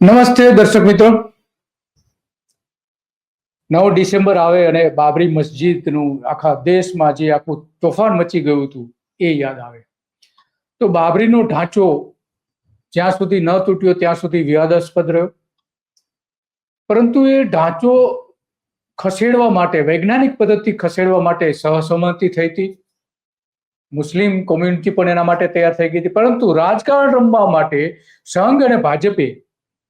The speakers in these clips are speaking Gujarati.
નમસ્તે દર્શક મિત્રો. નવ ડિસેમ્બર આવે અને બાબરી મસ્જિદનું આખા દેશમાં જે આખું તોફાન મચી ગયું હતું, એ યાદ આવે. તો બાબરીનો ઢાંચો જ્યાં સુધી ન તૂટ્યો, ત્યાં સુધી વિવાદાસ્પદ રહ્યો. પરંતુ એ ઢાંચો ખસેડવા માટે, વૈજ્ઞાનિક પદ્ધતિ ખસેડવા માટે સહસંમતિ થઈ હતી. મુસ્લિમ કોમ્યુનિટી પણ એના માટે તૈયાર થઈ ગઈ હતી. પરંતુ રાજકારણ રમવા માટે સંઘ અને ભાજપે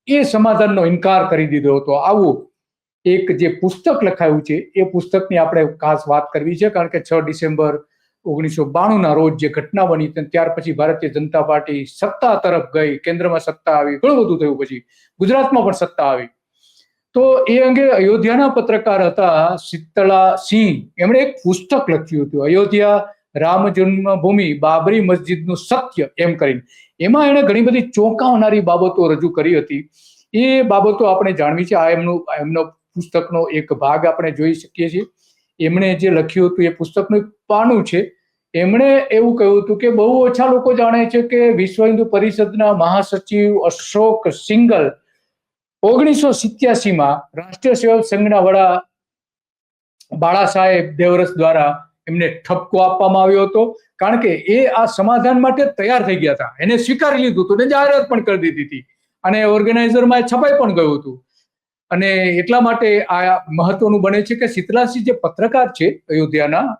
એ સમાધાનનો ઇનકાર કરી દીધો હતો. આવું એક જે પુસ્તક લખાયું છે, એ પુસ્તકની આપણે ખાસ વાત કરવી છે, કારણ કે છ ડિસેમ્બર ઓગણીસો બાણુંના રોજ જે ઘટના બની ત્યાર પછી ભારતીય જનતા પાર્ટી સત્તા તરફ ગઈ, કેન્દ્રમાં સત્તા આવી, ઘણું બધું થયું પછી. ગુજરાતમાં પણ સત્તા આવી. તો એ અંગે અયોધ્યાના પત્રકાર હતા શીતળા સિંહ. એમણે એક પુસ્તક લખ્યું હતું, અયોધ્યા રામ જન્મભૂમિ બાબરી મસ્જિદનું સત્ય એમ કરીને. એમાં એણે ઘણી બધી ચોંકાવનારી બાબતો રજૂ કરી હતી. એ બાબતો આપણે જાણવી છે. આ એમનું એમનો પુસ્તકનો એક ભાગ આપણે જોઈ શકીએ છીએ. એમણે જે લખ્યું હતું એ પુસ્તકનું પાનું છે. એમણે એવું કહ્યું હતું કે બહુ ઓછા લોકો જાણે છે કે વિશ્વ હિન્દુ પરિષદના મહાસચિવ અશોક સિંગલ ઓગણીસો સિત્યાસીમાં રાષ્ટ્રીય સેવક સંઘના વડા બાળા સાહેબ દેવરસ દ્વારા એમને ઠપકો આપવામાં આવ્યો હતો. કારણ કે એ આ સમાધાન માટે તૈયાર થઈ ગયા હતા. એને સ્વીકારી લીધું હતું ને જાહેરાત પણ કરી દીધી હતી. અને ઓર્ગેનાઇઝરમાં છપાઈ પણ ગયું હતું. અને એટલા માટે આ મહત્વનું બને છે કે શીતલાસિંહ જે પત્રકાર છે અયોધ્યાના,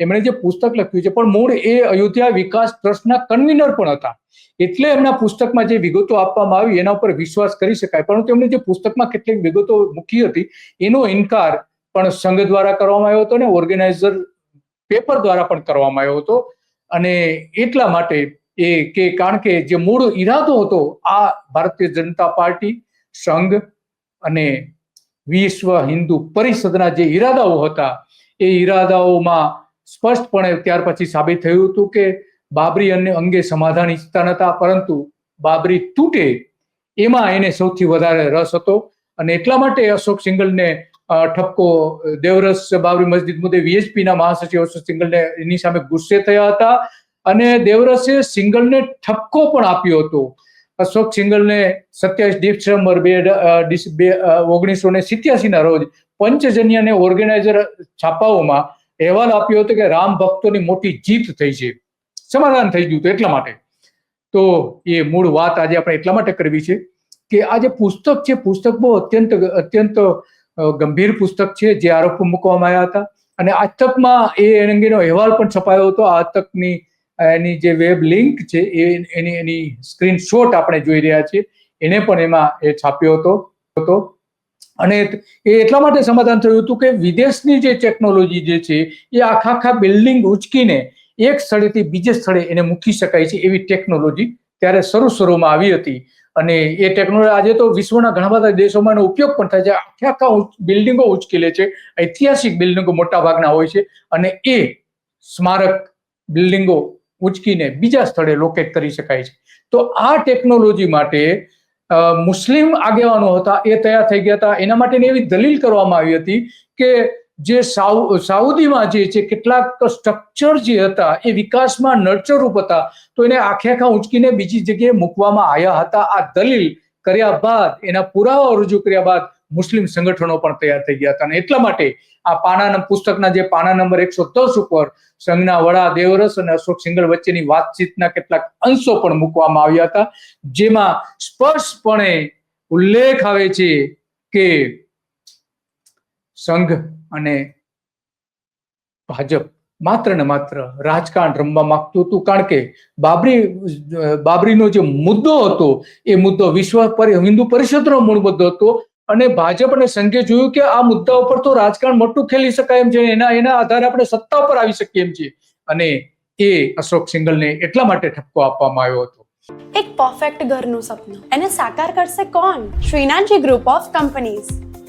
એમણે જે પુસ્તક લખ્યું છે, પણ મૂળ એ અયોધ્યા વિકાસ ટ્રસ્ટના કન્વીનર પણ હતા. એટલે એમના પુસ્તકમાં જે વિગતો આપવામાં આવી, એના ઉપર વિશ્વાસ કરી શકાય. પરંતુ એમણે જે પુસ્તકમાં કેટલીક વિગતો મૂકી હતી, એનો ઇનકાર પણ સંઘ દ્વારા કરવામાં આવ્યો હતો ને ઓર્ગેનાઇઝર પેપર દ્વારા પણ કરવામાં આવ્યો હતો. અને એટલા માટે એ કે કારણ કે જે મૂળ ઈરાદો હતો, આ ભારતીય જનતા પાર્ટી, સંઘ અને વિશ્વ હિન્દુ પરિષદના જે ઈરાદાઓ હતા, એ ઈરાદાઓમાં સ્પષ્ટપણે ત્યાર પછી સાબિત થયું હતું કે બાબરી અને અંગે સમાધાન ઈચ્છતા નતા, પરંતુ બાબરી તૂટે એમાં એને સૌથી વધારે રસ હતો. અને એટલા માટે અશોક સિંગલને ઠપકો દેવરસ બાબરી મસ્જિદ મુદ્દે વીએચપીના મહાસચિવ અશોક સિંગલને એની સામે ગુસ્સે થયા હતા અને દેવરસે સિંગલને ઠપકો પણ આપ્યો હતો. અશોક સિંગલને સત્યાવીસ ડિસેમ્બર બે બે ઓગણીસો ને સિત્યાસી ના રોજ પંચજન્ય અને ઓર્ગેનાઇઝર છાપાઓમાં અહેવાલ આપ્યો હતો કે રામ ભક્તોની મોટી જીત થઈ છે. સમાધાન થઈ ગયું હતું એટલા માટે. તો એ મૂળ વાત આજે આપણે એટલા માટે કરવી છે કે આ જે પુસ્તક છે, પુસ્તક બહુ અત્યંત અત્યંત ગંભીર પુસ્તક છે જે આરોપો મૂકવામાં આવ્યા હતા. અને આજ તકમાં એ અંગેનો અહેવાલ પણ છપાયો હતો. આ તકની, એની જે વેબ લિંક છે એ, એની એની સ્ક્રીનશોટ આપણે જોઈ રહ્યા છીએ. એને પણ એમાં એ છાપ્યો હતો હતો. અને એ એટલા માટે સમાધાન થયું હતું કે વિદેશની જે ટેકનોલોજી જે છે એ આખા આખા બિલ્ડિંગ ઉચકીને એક સ્થળેથી બીજે સ્થળે એને મૂકી શકાય છે એવી ટેકનોલોજી ત્યારે શરૂ શરૂમાં આવી હતી. અને એ ટેકનોલોજી આજે તો વિશ્વના ઘણા બધા દેશોમાં એનો ઉપયોગ પણ થાય છે. આખા આખા બિલ્ડિંગો ઉચકેલે છે, ઐતિહાસિક બિલ્ડિંગો મોટા ભાગના હોય છે અને એ સ્મારક બિલ્ડિંગો ઉચકીને બીજા સ્થળે લોકેટ કરી શકાય છે. તો આ ટેકનોલોજી માટે મુસ્લિમ આગેવાનો હતા, એ તૈયાર થઈ ગયા હતા. એના માટેની એવી દલીલ કરવામાં આવી હતી કે જે સાઉદીમાં જે છે, કેટલાક સ્ટ્રક્ચર જે હતા, એ વિકાસમાં નર્ચરરૂપ હતા, તો એને આખે આખા ઉંચકીને બીજી જગ્યાએ મૂકવામાં આવ્યા હતા. આ દલીલ કર્યા બાદ, એના પુરાવા રજૂ કર્યા બાદ મુસ્લિમ સંગઠનો પણ તૈયાર થઈ ગયા હતા. અને એટલા માટે આ પાના પુસ્તકના જે પાના નંબર એકસો દસ ઉપર સંઘના વડા દેવરસ અને અશોક સિંગલ વચ્ચેની વાતચીતના કેટલાક અંશો પણ મૂકવામાં આવ્યા હતા, જેમાં સ્પષ્ટપણે ઉલ્લેખ આવે છે કે સંઘ અને ભાજપ માત્ર ને માત્ર રાજકારણ રમવા માંગતું હતું. કારણ કે બાબરી, બાબરીનો જે મુદ્દો હતો, એ મુદ્દો વિશ્વ હિન્દુ પરિષદનો મૂળ મુદ્દો હતો. અને ભાજપ અને સંઘે જોયું કે આ મુદ્દા ઉપર તો રાજકારણ મોટું ખેલી શકાય એમ છે. એના એના આધારે આપણે સત્તા પર આવી શકીએ એમ છીએ અને એ અશોક સિંગલને એટલા માટે ઠપકો આપવામાં આવ્યો હતો. એક પરફેક્ટ ઘરનું સપનું. એને સાકાર કરશે કોણ? શ્રીનાથજી ગ્રુપ ઓફ કંપનીઝ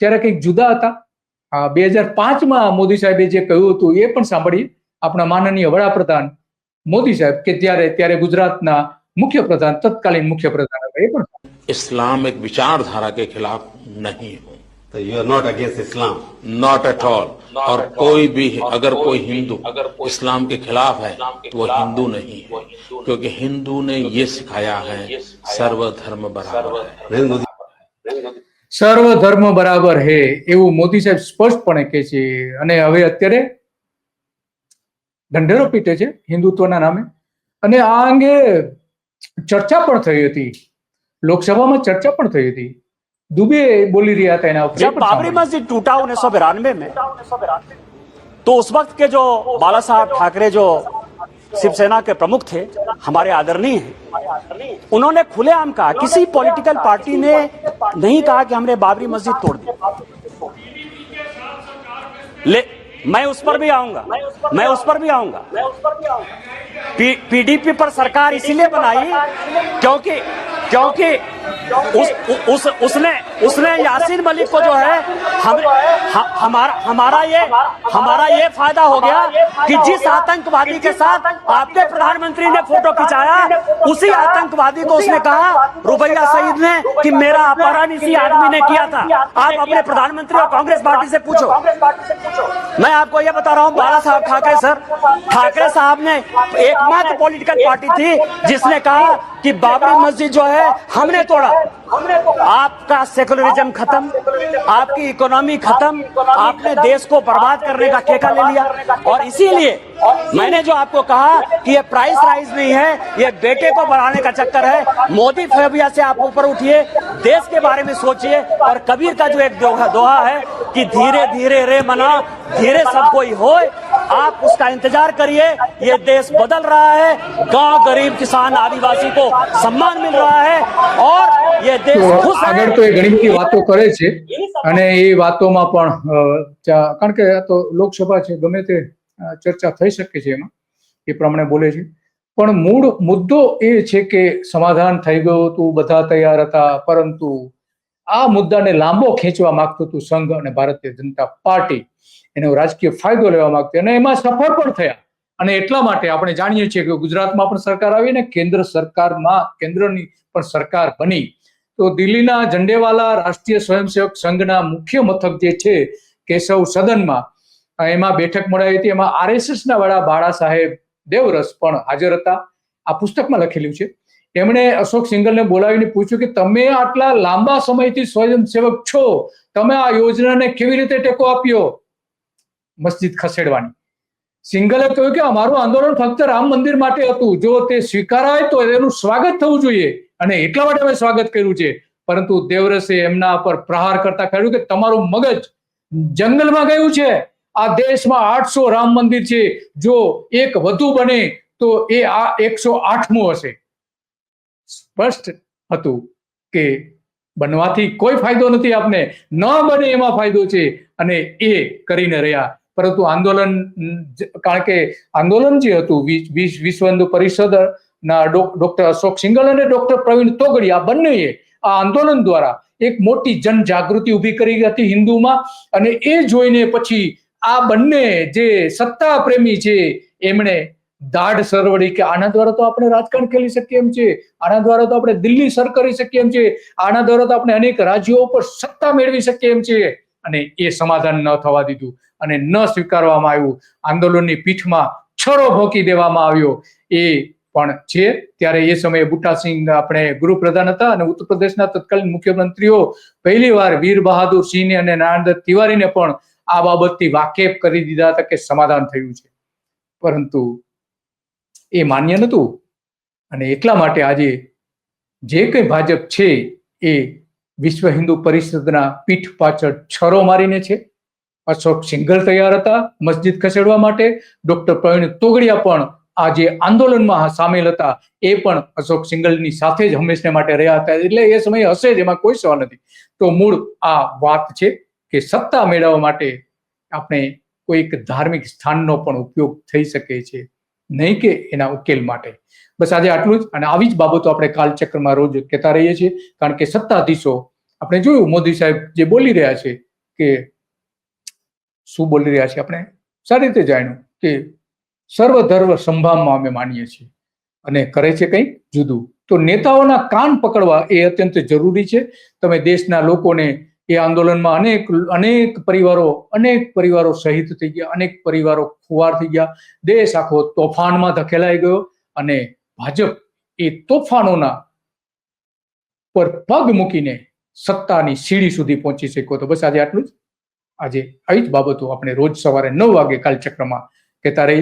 ત્યારે કંઈક જુદા હતા બે હજાર પાંચમાં મોદી સાહેબે જે કહ્યું હતું એ પણ સાંભળીએ આપણા માનનીય વડાપ્રધાન મોદી સાહેબ કે ત્યારે ત્યારે ગુજરાતના મુખ્ય પ્રધાન તત્કાલીન મુખ્ય પ્રધાન હતા એ પણ इस्लाम एक विचारधारा के खिलाफ नहीं हूँ So you are not against Islam. Not at all और कोई भी अगर कोई हिंदू इस्लाम के खिलाफ है तो वो हिंदू नहीं है क्योंकि हिंदू ने ये सिखाया है सर्वधर्म बराबर है Narendra Modi સર્વ ધર્મ બરાબર હે એવું મોદી સાહેબ સ્પષ્ટપણે કહે છે અને હવે અત્યારે ઢંઢેરો પીટે છે હિન્દુત્વના નામે અને આ અંગે ચર્ચા પણ થઈ હતી લોકસભામાં ચર્ચા પણ થઈ હતી દુબે બોલી રહ્યા હતા એના ઉપર जब बाबरी मस्जिद टूटा उन्नीस सौ बिरानवे में तो उस वक्त के जो बाला साहब ठाकरे जो शिवसेना के प्रमुख थे हमारे आदरणीय हैं। उन्होंने खुलेआम कहा किसी पॉलिटिकल पार्टी ने नहीं कहा कि हमने बाबरी मस्जिद तोड़ दी। ले मैं उस पर भी आऊँगा। मैं उस पर भी आऊँगा। पीडीपी पर सरकार इसीलिए बनाई क्योंकि क्योंकि उस, उस उसने उसने यासीन मलिक को जो है हम हमारा हमारा ये हमारा ये फ़ायदा हो गया कि जिस आतंकवादी के साथ आपके प्रधानमंत्री ने फ़ोटो खिंचाया उसी आतंकवादी को उसने कहा रुबैया सईद ने कि मेरा अपहरण इसी आदमी ने किया था। आप अपने प्रधानमंत्री और कांग्रेस पार्टी से पूछो। मैं आपको ये बता रहा हूँ बाला साहब ठाकरे सर ठाकरे साहब ने एकमात्र पॉलिटिकल पार्टी थी जिसने कहा कि बाबरी मस्जिद जो है हमने तोड़ा। आपका सेकुलरिज्म खत्म, आपकी इकोनॉमी खत्म, आपने देश को बर्बाद करने का ठेका ले लिया। और इसीलिए मैंने जो आपको कहा कि ये प्राइस राइज नहीं है, ये बेटे को बढ़ाने का चक्कर है। मोदी फेबिया से आप ऊपर उठिए, देश के बारे में सोचिए। और कबीर का जो एक दोहा दोहा है कि धीरे धीरे रे मना, धीरे सब कोई होए आप उसका इंतजार करिए ये देश बदल रहा है गांव गरीब किसान आदिवासी को सम्मान मिल रहा है और ये देश તો खुश આગળ है તો એ ઘણી બધી વાતો કરે છે અને એ વાતોમાં પણ અ, ચા- કારણ કે આ તો લોકસભા છે ગમે તે અ, ચર્ચા થઈ શકે છે એમાં એ પ્રમાણે બોલે છે પણ મૂળ મુદ્દો એ છે કે સમાધાન થઈ ગયું હતું બધા તૈયાર હતા પરંતુ આ મુદ્દાને લાંબો ખેંચવા માંગતું હતું સંઘ અને ભારતીય જનતા પાર્ટી એનો રાજકીય ફાયદો લેવા માંગતી અને એમાં સફળ પણ થયા. અને એટલા માટે આપણે જાણીએ છીએ કે ગુજરાતમાં પણ સરકાર આવી ને કેન્દ્ર સરકારમાં, કેન્દ્રની પણ સરકાર બની. તો દિલ્હીના ઝંડેવાલા રાષ્ટ્રીય સ્વયંસેવક સંઘના મુખ્ય મથક જે છે, કેશવ સદનમાં એમાં બેઠક મળાવી હતી. એમાં આરએસએસના વડા બાળા સાહેબ દેવરસ પણ હાજર હતા. આ પુસ્તકમાં લખેલું છે, એમણે અશોક સિંગલને બોલાવીને પૂછ્યું કે તમે આટલા લાંબા સમયથી સ્વયંસેવક છો, તમે આ યોજનાને કેવી રીતે ટેકો આપ્યો? મસ્જિદ ખસેડવાની. સિંગલે કહ્યું કે અમારું આંદોલન ફક્ત રામ મંદિર માટે હતું. જો તે સ્વીકારાય તો એનું સ્વાગત થવું જોઈએ. અને એટલા માટે અમે સ્વાગત કર્યું છે. પરંતુ દેવરસે એમના પર પ્રહાર કરતા કહ્યું કે તમારું મગજ જંગલમાં ગયું છે. આ દેશમાં આઠસો રામ મંદિર છે. જો એક વધુ બને તો એ આ એકસો આઠમું હશે. સ્પષ્ટ હતું કે બનવાથી કોઈ ફાયદો નથી આપને. ન બને એમાં ફાયદો છે. અને એ કરીને રહ્યા. પરંતુ આંદોલન કારણ કે આંદોલન જે હતું વિશ્વ હિન્દુ પરિષદ ના ડોક્ટર અશોક સિંગલ અને ડોક્ટર પ્રવીણ તોગડી આ બંનેએ આ આંદોલન દ્વારા એક મોટી જન જાગૃતિ ઊભી કરી હતી હિન્દુમાં અને એ જોઈને પછી આ બંને જે સત્તા પ્રેમી છે, એમણે દાઢ સરવડી કે આના દ્વારા તો આપણે રાજકારણ ખેલી શકીએ એમ છે, આના દ્વારા તો આપણે દિલ્હી સર કરી શકીએ એમ છે, આના દ્વારા તો આપણે અનેક રાજ્યો ઉપર સત્તા મેળવી શકીએ એમ છે. અને એ સમાધાન ન થવા દીધું અને ન સ્વીકારવામાં આવ્યું. આંદોલનની પીઠમાં છરો ભોંકી દેવામાં આવ્યો. એ પણ છે. ત્યારે એ સમયે બુટાસિંહ આપણે ગૃહપ્રધાન હતા અને ઉત્તર પ્રદેશના તત્કાલીન મુખ્યમંત્રીઓ પહેલી વાર બહાદુર સિંહને અને નારાયણ તિવારીને પણ આ બાબતથી વાકેફ કરી દીધા હતા કે સમાધાન થયું છે. પરંતુ એ માન્ય નહોતું. અને એટલા માટે આજે જે કંઈ ભાજપ છે એ વિશ્વ હિન્દુ પરિષદના પીઠ પાછળ છરો મારીને છે. અશોક સિંગલ તૈયાર હતા મસ્જિદ ખસેડવા માટે. ડોક્ટર પ્રવીણ તોગડિયા પણ આ જે આંદોલનમાં સામેલ હતા. એ પણ અશોક સિંગલની સાથે જ હંમેશને માટે રહ્યા હતા. એટલે એ સમય હશે જ, એમાં કોઈ સવાલ નથી. તો મૂળ આ વાત છે કે સત્તા મેળવવા માટે આપણે કોઈક ધાર્મિક સ્થાનનો પણ ઉપયોગ થઈ શકે છે. નહીં કે એના ઉકેલ માટે. બસ આજે આટલું જ અને આવી જ બાબતો આપણે કાલચક્રમાં રોજ કહેતા રહીએ છીએ. કારણ કે સત્તાધીશો, આપણે જોયું મોદી સાહેબ જે બોલી રહ્યા છે કે શું બોલી રહ્યા છે આપણે? સારી રીતે જાણ્યું કે સર્વધર્મ સંભાવમાં અમે માનીએ છીએ અને કરે છે કંઈક જુદું. તો નેતાઓના કાન પકડવા એ અત્યંત જરૂરી છે. તમે દેશના લોકોને એ આંદોલનમાં અનેક અનેક પરિવારો અનેક પરિવારો શહીદ થઈ ગયા, અનેક પરિવારો ખુવાર થઈ ગયા. દેશ આખો તોફાનમાં ધકેલાઈ ગયો અને ભાજપ એ તોફાનોના પર પગ મૂકીને સત્તાની સીડી સુધી પહોંચી શક્યો તો બસ આજે આટલું જ. આજે આવી જ બાબતો આપણે રોજ સવારે નવ વાગે કાલચક્રમાં કહેતા રહી